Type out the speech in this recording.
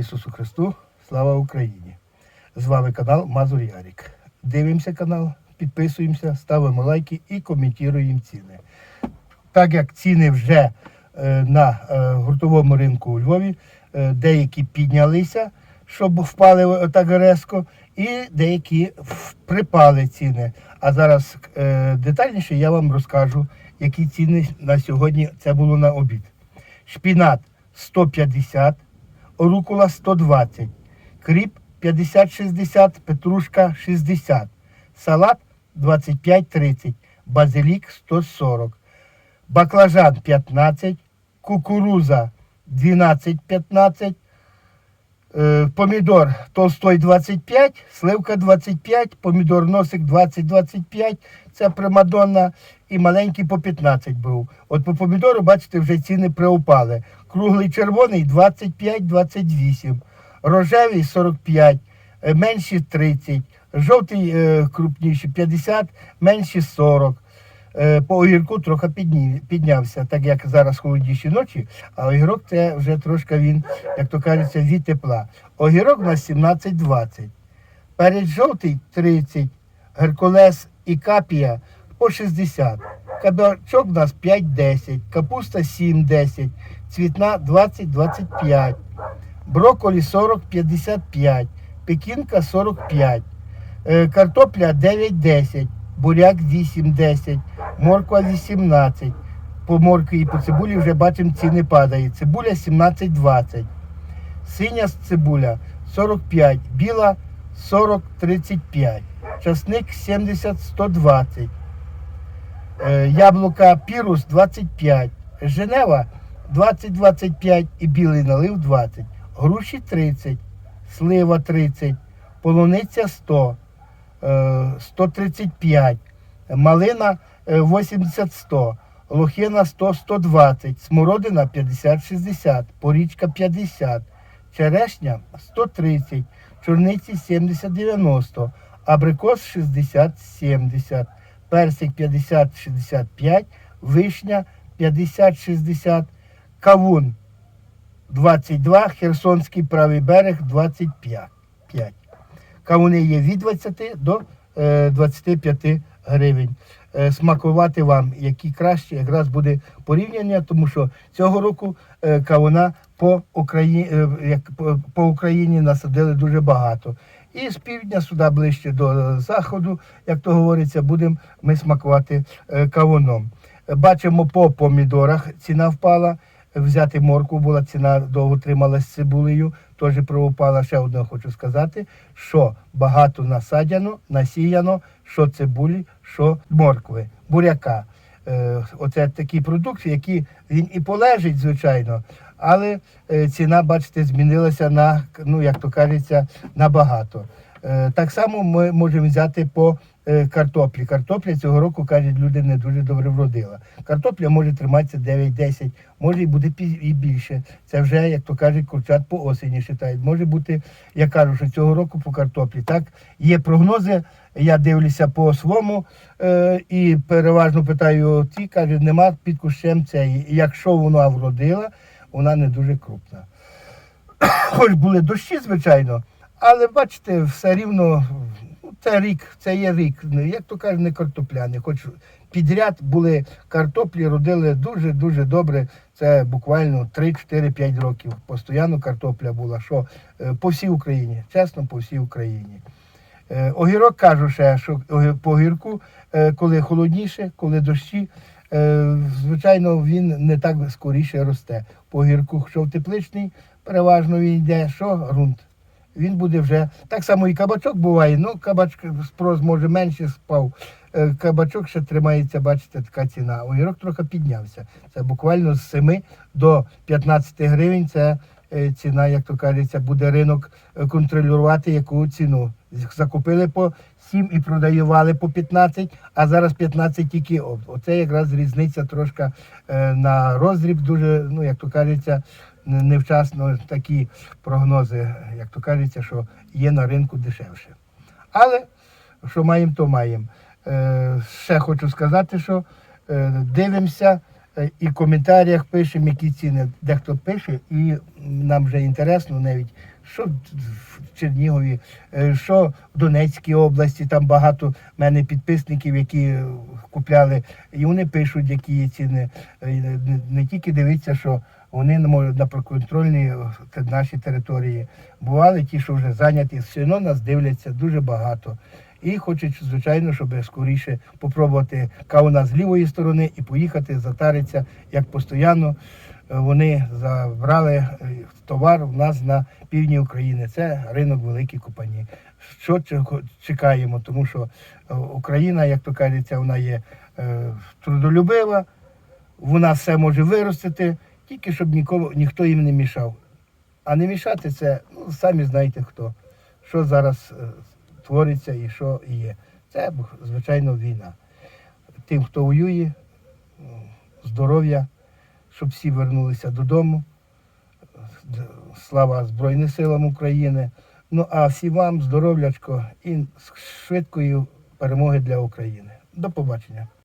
Ісусу Христу, слава Україні! З вами канал Мазур Ярік. Дивимося канал, підписуємося, ставимо лайки і коментуємо ціни. Так як ціни вже е, на е, гуртовому ринку у Львові, е, деякі піднялися, щоб впали так резко, і деякі припали ціни. А зараз детальніше я вам розкажу, які ціни на сьогодні це було на обід. Шпінат 150, рукола 120, кріп 50-60, петрушка 60, салат 25-30, базилік 140, баклажан 15, кукуруза 12-15, е, помідор толстой 25, сливка 25, помідор носик 20-25, це примадонна, і маленький по 15 був. От по помідору, бачите, вже ціни приупали. Круглий червоний 25-28, рожевий 45, е, менші 30, жовтий е, крупніший 50, менші 40. Е, По огірку трохи піднявся, так як зараз холодніші ночі, а огірок це вже трошки він, як то кажеться, від тепла. Огірок у нас 17-20. Перець жовтий 30, геркулес і капія по 60. Кабачок у нас 5-10, капуста 7-10, цвітна 20-25, брокколі 40-55, пекінка 45, е, картопля 9-10, буряк 8-10, морква 18. По моркві і по цибулі вже бачимо ціни падають. Цибуля 17-20. Синя цибуля 45, біла 40-35, часник 70-120, е, яблука пірус 25, Женева 20-25 і білий налив 20, груші 30, слива 30, полуниця 100, е, 135, малина е, 80-100, лохина 100-120, смородина 50-60, порічка 50, черешня 130, чорниці 70-90, абрикос 60-70, персик 50-65, вишня 50-60, кавун 22, Херсонський правий берег 25. Кавуни є від 20 до е, 25 гривень. Е, Смакувати вам, які краще, якраз буде порівняння, тому що цього року е, кавуна по Україні, по Україні насадили дуже багато. І з півдня сюди ближче до заходу, як то говориться, будемо ми смакувати е, кавуном. Бачимо по помідорах ціна впала. Взяти морку була ціна довго трималась з цибулею, теж проупала. Ще одне хочу сказати, що багато насадяно, насіяно, що цибулі, що моркви, буряка. Е, оце такі продукти, які він і полежить, звичайно, але е, ціна, бачите, змінилася на, ну, як то кажеться, набагато. Е, так само ми можемо взяти по е, картоплі. Картопля цього року, кажуть, люди не дуже добре вродила. Картопля може триматися 9-10, може і буде і більше. Це вже, як то кажуть, курчат по осені вважають. Може бути, я кажу, що цього року по картоплі. Так, є прогнози, я дивлюся по своєму і переважно питаю ті, кажуть, нема під кущем цієї. Якщо вона вродила, вона не дуже крупна. Хоч були дощі, звичайно, але бачите, все рівно ну, це рік, це є рік. Як то кажуть, не картопляний. Хоч підряд були картоплі, родили дуже-дуже добре. Це буквально 3-4-5 років. Постоянно картопля була. Що е, по всій Україні, чесно, по всій Україні. Е, Огірок кажу ще, що по огірку, е, коли холодніше, коли дощі, е, звичайно, він не так скоріше росте. По гірку, що в тепличний, переважно він йде, що ґрунт. Він буде вже. Так само і кабачок буває, ну кабачок спрос може менше спав. Е, Кабачок ще тримається, бачите, така ціна. Огірок трохи піднявся. Це буквально з 7 до 15 гривень. Це е, ціна, як то кажеться, буде ринок е, контролювати яку ціну. Закупили по 7 і продавали по 15, а зараз 15 тільки опт. Оце якраз різниця трошки е, на роздріб, дуже, ну як то кажеться, невчасно такі прогнози, як то кажеться, що є на ринку дешевше. Але що маємо, то маємо. Е, ще хочу сказати, що е, дивимося і в коментарях пишемо, які ціни. Дехто пише, і нам вже інтересно навіть, що в Чернігові, е, що в Донецькій області, там багато в мене підписників, які е, купляли, і вони пишуть, які є ціни. Е, Не, тільки дивіться, що вони на мо- на проконтрольній е, нашій території бували, ті, що вже зайняті, все одно нас дивляться дуже багато. І хочуть, звичайно, щоб скоріше попробувати кавуна з лівої сторони і поїхати затаритися, як постійно е, вони забрали е, товар у нас на півдні України. Це ринок Великій Купані. Що чекаємо? Тому що е, Україна, як то кажеться, вона є трудолюбива, вона все може виростити, тільки щоб нікого, ніхто їм не мішав. А не мішати це, ну, самі знаєте хто, що зараз твориться і що є. Це, звичайно, війна. Тим, хто воює, здоров'я, щоб всі вернулися додому. Слава Збройним силам України. Ну а всім вам здоров'ячко і швидкої перемоги для України. До побачення.